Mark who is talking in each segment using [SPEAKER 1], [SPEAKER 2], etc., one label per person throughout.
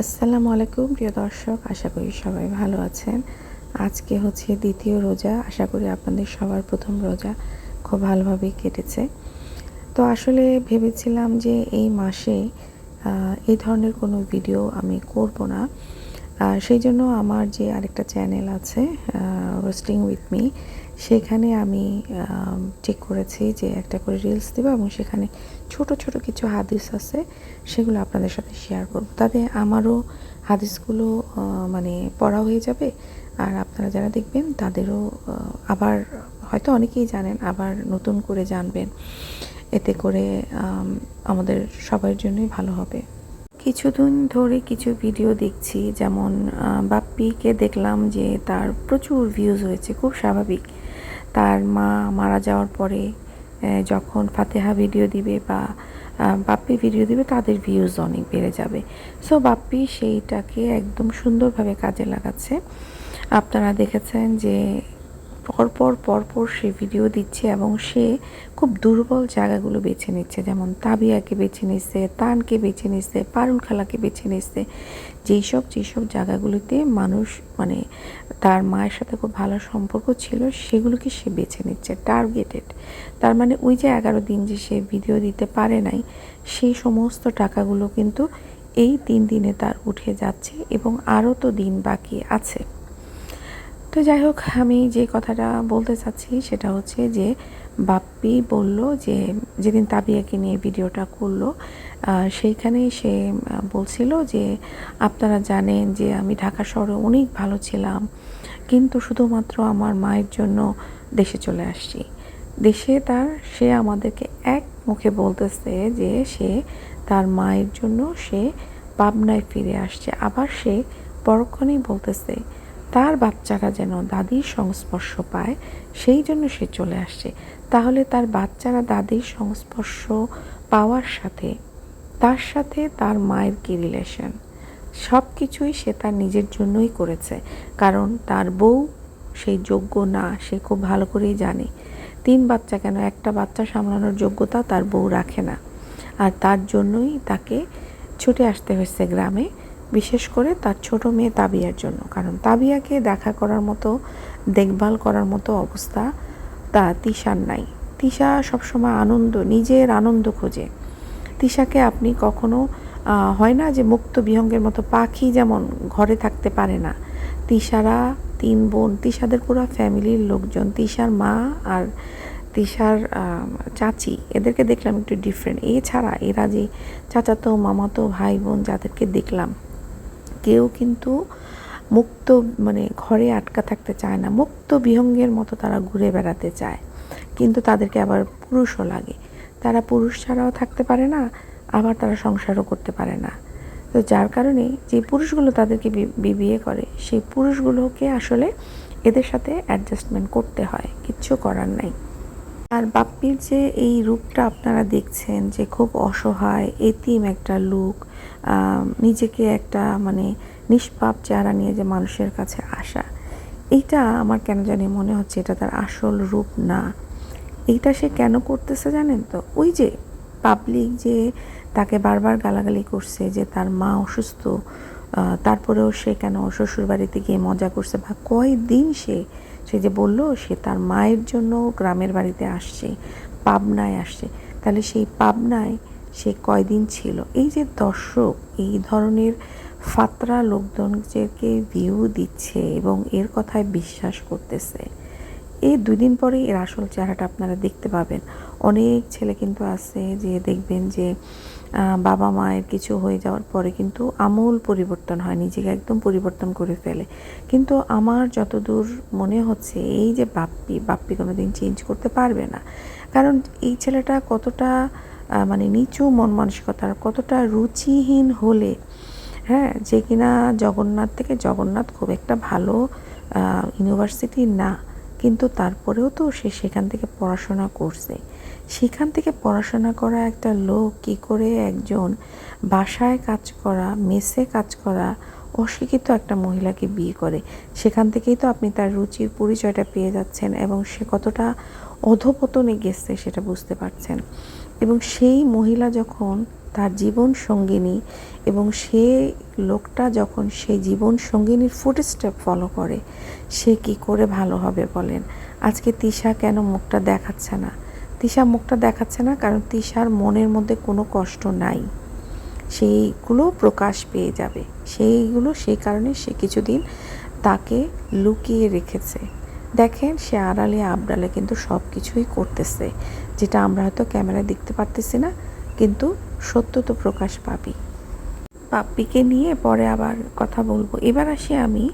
[SPEAKER 1] আসসালামু আলাইকুম, প্রিয় দর্শক, আশা করি সবাই ভালো আছেন। আজকে হচ্ছে দ্বিতীয় রোজা, আশা করি আপনাদের সবার প্রথম রোজা খুব ভালোভাবেই কেটেছে। তো আসলে ভেবেছিলাম যে এই মাসে এই ধরনের কোনো ভিডিও আমি করব না। সেই জন্য আমার যে আরেকটা চ্যানেল আছে রোস্টিং উইথ মি সেখানে আমি ঠিক করেছি যে একটা করে রিলস দেবো এবং সেখানে ছোট ছোট কিছু হাদিস আছে, সেগুলো আপনাদের সাথে শেয়ার করব। তাতে আমারও হাদিসগুলো মানে পড়া হয়ে যাবে। আর আপনারা যারা দেখবেন, তাদেরও আবার হয়তো অনেকেই জানেন, আবার নতুন করে জানবেন। এতে করে আমাদের সবার জন্যই ভালো হবে। কিছুদিন ধরে কিছু ভিডিও দেখছি, যেমন বাপ্পিকে দেখলাম যে তার প্রচুর ভিউজ হয়েছে, খুব স্বাভাবিক। তার মা মারা যাওয়ার পরে যখন ফাতেহা ভিডিও দিবে বা বাপ্পি ভিডিও দিবে, তাদের ভিউজ অনেক বেড়ে যাবে। সো বাপ্পি সেইটাকে একদম সুন্দরভাবে কাজে লাগাচ্ছে। আপনারা দেখেছেন যে, পরপর পরপর সে ভিডিও দিচ্ছে এবং সে খুব দুর্বল জায়গাগুলো বেছে নিচ্ছে। যেমন তাবিয়াকে বেছে নিচ্ছে, তানকে বেছে নিচ্ছে, পারুল খালাকে বেছে নিচ্ছে। যেই সব যেসব জায়গাগুলোতে মানুষ মানে তার মায়ের সাথে খুব ভালো সম্পর্ক ছিল, সেগুলোকে সে বেছে নিচ্ছে টার্গেটেড তার মানে ওই যে এগারো দিন যে সে ভিডিও দিতে পারে নাই, সেই সমস্ত টাকাগুলো কিন্তু এই তিন দিনে তার উঠে যাচ্ছে এবং আরও তো দিন বাকি আছে। তো যাই হোক, আমি যে কথাটা বলতে চাচ্ছি সেটা হচ্ছে যে বাপ্পি বলল যে, যেদিন তাবিয়াকে নিয়ে ভিডিওটা করল সেইখানে সে বলছিল যে, আপনারা জানেন যে আমি ঢাকা শহরে অনেক ভালো ছিলাম, কিন্তু শুধুমাত্র আমার মায়ের জন্য দেশে চলে আসছি। দেশে তার, সে আমাদেরকে এক মুখে বলতেছে যে, সে তার মায়ের জন্য সে পাবনায় ফিরে আসছে। আবার সে পরক্ষণেই বলতেছে তার বাচ্চারা যেন দাদির সংস্পর্শ পায়, সেই জন্য সে চলে আসছে। তাহলে তার বাচ্চারা দাদির সংস্পর্শ পাওয়ার সাথে, তার সাথে তার মায়ের কি রিলেশন সব কিছুই সে তার নিজের জন্যই করেছে, কারণ তার বউ সেই যোগ্য না, সে খুব ভালো করেই জানে। তিন বাচ্চা কেন? একটা বাচ্চা সামলানোর যোগ্যতা তার বউ রাখে না। আর তার জন্যই তাকে ছুটে আসতে হয়েছে গ্রামে। বিশেষ করে তার ছোট মেয়ে তাবিয়ার জন্য। কারণ তাবিয়াকে দেখা করার মতো, দেখভাল করার মতো অবস্থা তা তিশার নাই। তিশা সবসময় আনন্দ, নিজের আনন্দ খোঁজে। তিশাকে আপনি কখনো হয় না যে মুক্ত বিহঙ্গের মতো পাখি যেমন ঘরে থাকতে পারে না। তিশারা তিন বোন, তিশাদের পুরো ফ্যামিলির লোকজন, তিশার মা আর তিশার চাচি, এদেরকে দেখলাম একটু ডিফারেন্ট এছাড়া এরা যে চাচাতো, মামাতো ভাই বোন যাদেরকে দেখলাম কেউ কিন্তু মুক্ত মানে ঘরে আটকা থাকতে চায় না। মুক্ত বিহঙ্গের মতো তারা ঘুরে বেড়াতে চায়। কিন্তু তাদেরকে আবার পুরুষও লাগে। তারা পুরুষ ছাড়াও থাকতে পারে না, আবার তারা সংসারও করতে পারে না। তো যার কারণে যে পুরুষগুলো তাদেরকে বিয়ে করে, সেই পুরুষগুলোকে আসলে এদের সাথে অ্যাডজাস্টমেন্ট করতে হয়। কিচ্ছু করার নাই। আর বাপ্পির যে এই রূপটা আপনারা দেখছেন, যে খুব অসহায়, এতিম একটা লুক নিজেকে একটা মানে নিষ্পাপ চেহারা নিয়ে যে মানুষের কাছে আসা, এইটা আমার কেন জানি মনে হচ্ছে এটা তার আসল রূপ না। এইটা সে কেন করতেছে জানেন তো? ওই যে পাবলিক যে তাকে বারবার গালাগালি করছে যে তার মা অসুস্থ তারপরেও সে কেন শ্বশুর বাড়িতে গিয়ে মজা করছে বা কয়দিন সে সে যে বলল, সে তার মায়ের জন্য গ্রামের বাড়িতে আসছে, পাবনায় আসছে। তাহলে সেই পাবনায় সে কয়দিন ছিল? এই যে দর্শক, এই ধরনের ফাতরা লোকজনকে ভিউ দিচ্ছে এবং এর কথায় বিশ্বাস করতেছে। এই দুই দিন পরেই এর আসল চেহারাটা আপনারা দেখতে পাবেন। অনেক ছেলে কিন্তু আছে যে দেখবেন যে বাবা মায়ের কিছু হয়ে যাওয়ার পরে কিন্তু আমূল পরিবর্তন হয়, নিজেকে একদম পরিবর্তন করে ফেলে। কিন্তু আমার যতদূর মনে হচ্ছে, এই যে বাপ্পি বাপ্পি কোনো দিন চেঞ্জ করতে পারবে না। কারণ এই ছেলেটা কতটা মানে নিচু মন মানসিকতার, কতটা রুচিহীন হলে হ্যাঁ যে কিনা জগন্নাথ থেকে জগন্নাথ খুব একটা ভালো ইউনিভার্সিটি না। কিন্তু তারপরেও তো সে সেখান থেকে পড়াশোনা করছে। সেখান থেকে পড়াশোনা করা একটা লোক কি করে একজন বাসায় কাজ করা, মেসে কাজ করা, অশিক্ষিত একটা মহিলাকে বিয়ে করে? সেখান থেকেই তো আপনি তার রুচির পরিচয়টা পেয়ে যাচ্ছেন এবং সে কতটা অধপতনে গেছে সেটা বুঝতে পারছেন। এবং সেই মহিলা যখন তার জীবন সঙ্গিনী এবং সে লোকটা যখন সেই জীবন সঙ্গিনীর ফুটস্টেপ ফলো করে, সে কি করে ভালো হবে বলেন? আজকে তিশা কেন মুখটা দেখাচ্ছে না? তিশা মুখটা দেখাচ্ছে না কারণ তিশার মনের মধ্যে কোনো কষ্ট নাই। সেইগুলো প্রকাশ পেয়ে যাবে। সেইগুলো সেই কারণে সে কিছুদিন তাকে লুকিয়ে রেখেছে। দেখেন সে আড়ালে আবডালে কিন্তু সব কিছুই করতেছে, যেটা আমরা হয়তো ক্যামেরায় দেখতে পারতেছি না। কিন্তু সত্য তো প্রকাশ পাবি। পাপ্পিকে নিয়ে পরে আবার কথা বলব। এবার আসি আমি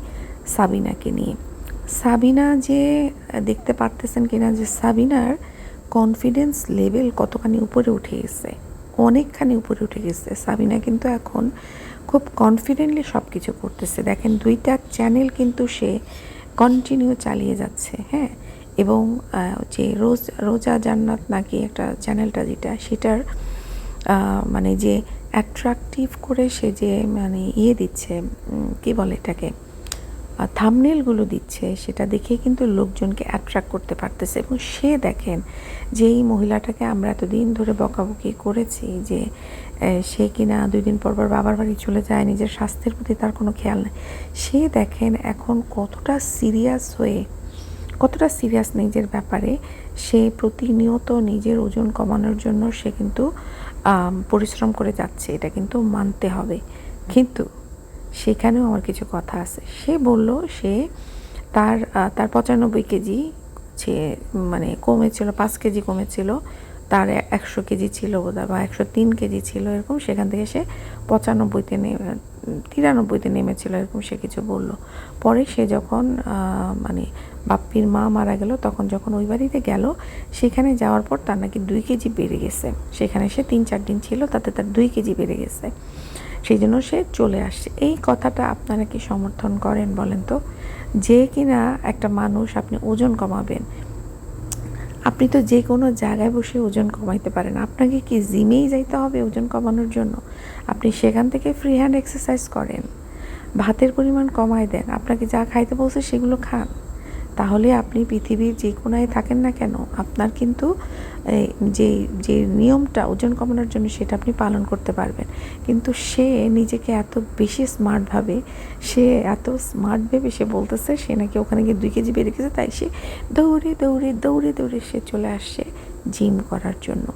[SPEAKER 1] সাবিনাকে নিয়ে। সাবিনা যে দেখতে পারতেছেন কিনা যে সাবিনার কনফিডেন্স লেভেল কতখানি উপরে উঠে গেছে, অনেকখানি উপরে উঠে গেছে। সাবিনা কিন্তু এখন খুব কনফিডেন্টলি সব কিছু করতেছে। দেখেন দুইটা চ্যানেল কিন্তু সে কন্টিনিউ চালিয়ে যাচ্ছে হ্যাঁ? এবং যে রোজ, রোজা জান্নাত নাকি একটা চ্যানেলটা যেটা, সেটার মানে যে অ্যাট্রাকটিভ করে সে যে মানে ইয়ে দিচ্ছে কি বলে এটাকে থামনেলগুলো দিচ্ছে, সেটা দেখে কিন্তু লোকজনকে অ্যাট্রাক্ট করতে পারতেছে। এবং সে দেখেন যে এই মহিলাটাকে আমরা এতদিন ধরে বকাবকি করেছি যে সে কিনা দুই দিন পর পর বাবার বাড়ি চলে যায়, নিজের স্বাস্থ্যের প্রতি তার কোনো খেয়াল নেই। সে দেখেন এখন কতটা সিরিয়াস হয়ে, কতটা সিরিয়াস নিজের ব্যাপারে সে প্রতিনিয়ত নিজের ওজন কমানোর জন্য সে কিন্তু পরিশ্রম করে যাচ্ছে, এটা কিন্তু মানতে হবে। কিন্তু সেখানেও আমার কিছু কথা আছে। সে বলল সে তার তার পঁচানব্বই কেজি সে মানে কমেছিল, পাঁচ কেজি কমেছিল, তার একশো কেজি ছিল বোধহয়, বা একশো তিন কেজি ছিল, এরকম সেখান থেকে সে পঁচানব্বইতে তিরানব্বইতে নেমেছিল, এরকম সে কিছু বলল। পরে সে যখন মানে বাপ্পির মা মারা গেল, তখন যখন ওই বাড়িতে গেল, সেখানে যাওয়ার পর তার নাকি দুই কেজি বেড়ে গেছে। সেখানে সে তিন চার দিন ছিল, তাতে তার দুই কেজি বেড়ে গেছে। সেই জন্য সে চলে আসছে। এই কথাটা আপনারা কি সমর্থন করেন বলেন তো? যে কিনা একটা মানুষ আপনি ওজন কমাবেন আপনি তো যে কোনো জায়গায় বসে ওজন কমাইতে পারেন। আপনাকে কি জিমেই যাইতে হবে ওজন কমানোর জন্য? আপনি সেখান থেকে ফ্রি হ্যান্ড এক্সারসাইজ করেন। ভাতের পরিমাণ কমায় দেন। আপনাকে যা খাইতে বলছে সেগুলো খান। তাহলে আপনি পৃথিবীর যে কোনায় থাকেন না কেন, আপনার কিন্তু যে যে নিয়মটা ওজন কমানোর জন্য সেটা আপনি পালন করতে পারবেন। কিন্তু সে নিজেকে এত বেশি স্মার্টভাবে সে এত স্মার্ট ভেবে সে বলতেছে, সে নাকি ওখানে গিয়ে দুই কেজি বেড়ে গেছে, তাই সে দৌড়ে দৌড়ে দৌড়ে দৌড়ে সে চলে আসছে জিম করার জন্য।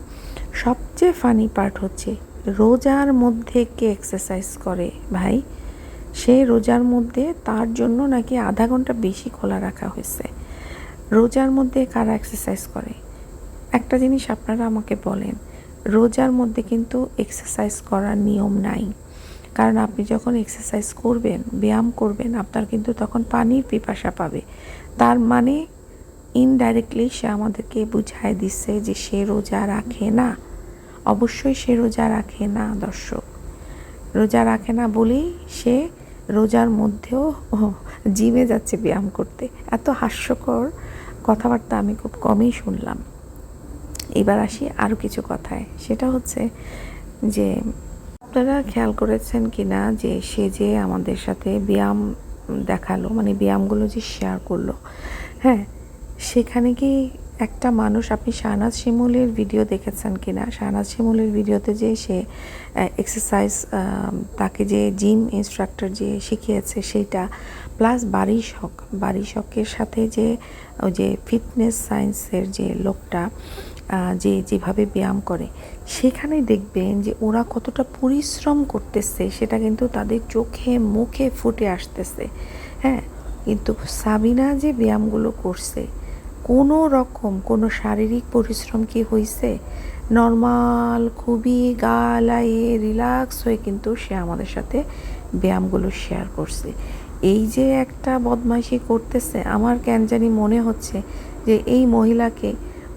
[SPEAKER 1] সবচেয়ে ফানি পার্ট হচ্ছে, রোজার মধ্যে কে এক্সারসাইজ করে ভাই? সে রোজার মধ্যে তার জন্য নাকি আধা ঘণ্টা বেশি খোলা রাখা হয়েছে। রোজার মধ্যে কারা এক্সারসাইজ করে? একটা জিনিস আপনারা আমাকে বলেন, রোজার মধ্যে কিন্তু এক্সারসাইজ করার নিয়ম নাই। কারণ আপনি যখন এক্সারসাইজ করবেন, ব্যায়াম করবেন, আপনার কিন্তু তখন পানির পিপাসা পাবে। তার মানে ইনডাইরেক্টলি সে আমাদেরকে বুঝায় দিচ্ছে যে সে রোজা রাখে না। অবশ্যই সে রোজা রাখে না, দর্শক। রোজা রাখে না বলেই সে রোজার মধ্যেও জিমে যাচ্ছে ব্যায়াম করতে। এত হাস্যকর কথাবার্তা আমি খুব কমই শুনলাম। এবার আসি আরও কিছু কথায়। সেটা হচ্ছে যে, আপনারা খেয়াল করেছেন কি না যে, সে যে আমাদের সাথে ব্যায়াম দেখাল মানে ব্যায়ামগুলো যে শেয়ার করল হ্যাঁ সেখানে কি একটা মানুষ, আপনি শাহনাজ শিমুলের ভিডিও দেখেছেন কি না শাহনাজ শিমুলের ভিডিওতে যে সে এক্সারসাইজ তাকে যে জিম ইনস্ট্রাক্টর যে শিখিয়েছে সেইটা প্লাস বাড়ি শখ বাড়ি শখের সাথে যে, ওই যে ফিটনেস সায়েন্সের যে লোকটা যে যেভাবে ব্যায়াম করে, সেখানে দেখবেন যে ওরা কতটা পরিশ্রম করতেছে, সেটা কিন্তু তাদের চোখে, মুখে ফুটে আসতেছে। হ্যাঁ কিন্তু সাবিনা যে ব্যায়ামগুলো করছে কোনো রকম কোনো শারীরিক পরিশ্রম কি হয়েছে নর্মাল, খুবই গা লাইয়ে রিল্যাক্স হয়ে কিন্তু সে আমাদের সাথে ব্যায়ামগুলো শেয়ার করছে। এই যে একটা বদমাইশি করতেছে, আমার কেন জানি মনে হচ্ছে যে এই মহিলাকে,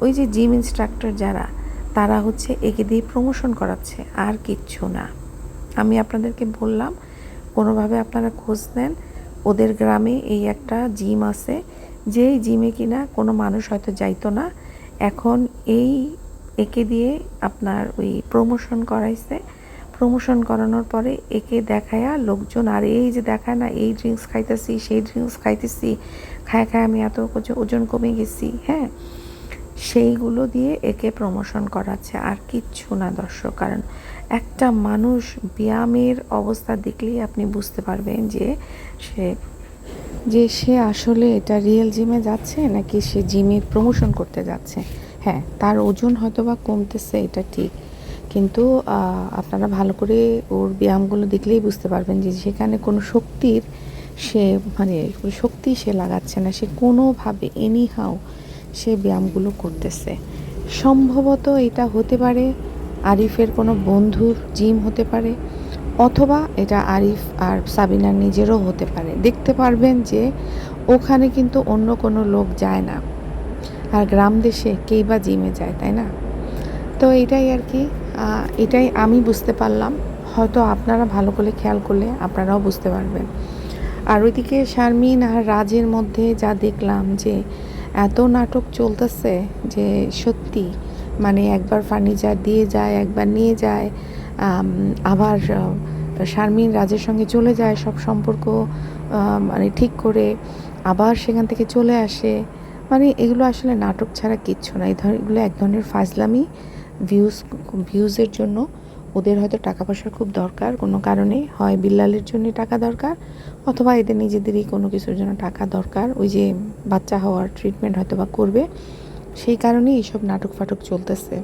[SPEAKER 1] ওই যে জিম ইনস্ট্রাক্টর যারা, তারা হচ্ছে একে দিয়ে প্রমোশন করাচ্ছে, আর কিচ্ছু না। আমি আপনাদেরকে বললাম, কোনোভাবে আপনারা খোঁজ নেন, ওদের গ্রামে এই একটা জিম আছে যেই জিমে কিনা কোনো মানুষ হয়তো যাইতো না, এখন এই একে দিয়ে আপনার ওই প্রমোশন করাইছে। প্রমোশন করানোর পরে একে দেখায়া লোকজন, আর এই যে দেখায় না, এই ড্রিঙ্কস খাইতেছি, সেই ড্রিঙ্কস খাইতেছি, খায় খায় আমি এত ওজ- ওজন কমে গেছি। হ্যাঁ সেইগুলো দিয়ে একে প্রমোশন করাচ্ছে। আর কিচ্ছু না দর্শক, কারণ একটা মানুষ ব্যায়ামের অবস্থা দেখলেই আপনি বুঝতে পারবেন যে সে যে সে আসলে এটা রিয়েল জিমে যাচ্ছে নাকি সে জিমের প্রমোশন করতে যাচ্ছে? হ্যাঁ তার ওজন হয়তো বা কমতেছে, এটা ঠিক। কিন্তু আপনারা ভালো করে ওর ব্যায়ামগুলো দেখলেই বুঝতে পারবেন যে সেখানে কোনো শক্তির সে মানে শক্তি সে লাগাচ্ছে না। সে কোনোভাবে এনি হাও সে ব্যায়ামগুলো করতেছে। সম্ভবত এটা হতে পারে আরিফের কোনো বন্ধুর জিম হতে পারে। অথবা এটা আরিফ আর সাবিনার নিজেরও হতে পারে। দেখতে পারবেন যে ওখানে কিন্তু অন্য কোনো লোক যায় না। আর গ্রাম দেশে কেই বা জিমে যায়, তাই না? তো এটাই আর কি। এটাই আমি বুঝতে পারলাম। হয়তো আপনারা ভালো করে খেয়াল করলে আপনারাও বুঝতে পারবেন। আর ওইদিকে শারমিন আর রাজের মধ্যে যা দেখলাম যে এত নাটক চলতেছে যে সত্যি মানে একবার ফার্নিচার দিয়ে যায়, একবার নিয়ে যায় আবার শারমিন রাজের সঙ্গে চলে যায়, সব সম্পর্ক মানে ঠিক করে আবার সেখান থেকে চলে আসে। মানে এগুলো আসলে নাটক ছাড়া কিচ্ছু না। এই ধর, এগুলো এক ধরনের ফাজলামি ভিউজ ভিউজের জন্য। ওদের হয়তো টাকা পয়সার খুব দরকার, কোনো কারণে। হয় বিল্লালের জন্য টাকা দরকার, অথবা এদের নিজেদেরই কোনো কিছুর জন্য টাকা দরকার। ওই যে বাচ্চা হওয়ার ট্রিটমেন্ট হয়তো বা করবে। সেই কারণেই এইসব নাটক ফাটক চলতেছে।